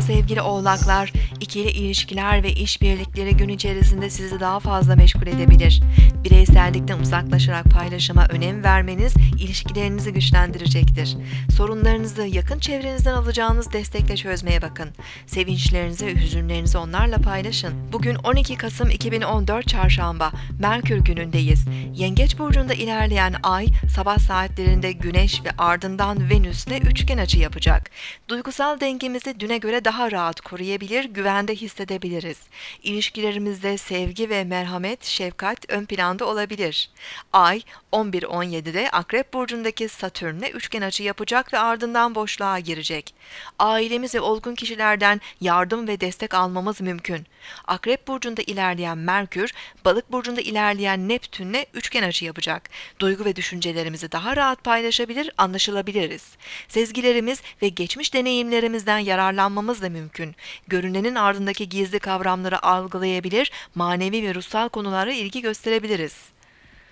Sevgili oğlaklar. İkili ilişkiler ve işbirlikleri gün içerisinde sizi daha fazla meşgul edebilir. Bireysellikten uzaklaşarak paylaşıma önem vermeniz ilişkilerinizi güçlendirecektir. Sorunlarınızı yakın çevrenizden alacağınız destekle çözmeye bakın. Sevinçlerinizi ve hüzünlerinizi onlarla paylaşın. Bugün 12 Kasım 2014 Çarşamba, Merkür günündeyiz. Yengeç burcunda ilerleyen ay sabah saatlerinde Güneş ve ardından Venüs'le üçgen açı yapacak. Duygusal dengemizi düne göre daha rahat koruyabilir, güvende hissedebiliriz. İlişkilerimizde sevgi ve merhamet, şefkat ön planda olabilir. Ay 11-17'de Akrep burcundaki Satürn'le üçgen açı yapacak ve ardından boşluğa girecek. Ailemiz ve olgun kişilerden yardım ve destek almamız mümkün. Akrep burcunda ilerleyen Merkür, Balık burcunda ilerleyen Neptün'le üçgen açı yapacak. Duygu ve düşüncelerimizi daha rahat paylaşabilir, anlaşılabiliriz. Sezgilerimiz ve geçmiş deneyimlerimizden yararlanmamız da mümkün. Görünenin ardındaki gizli kavramları algılayabilir, manevi ve ruhsal konulara ilgi gösterebiliriz.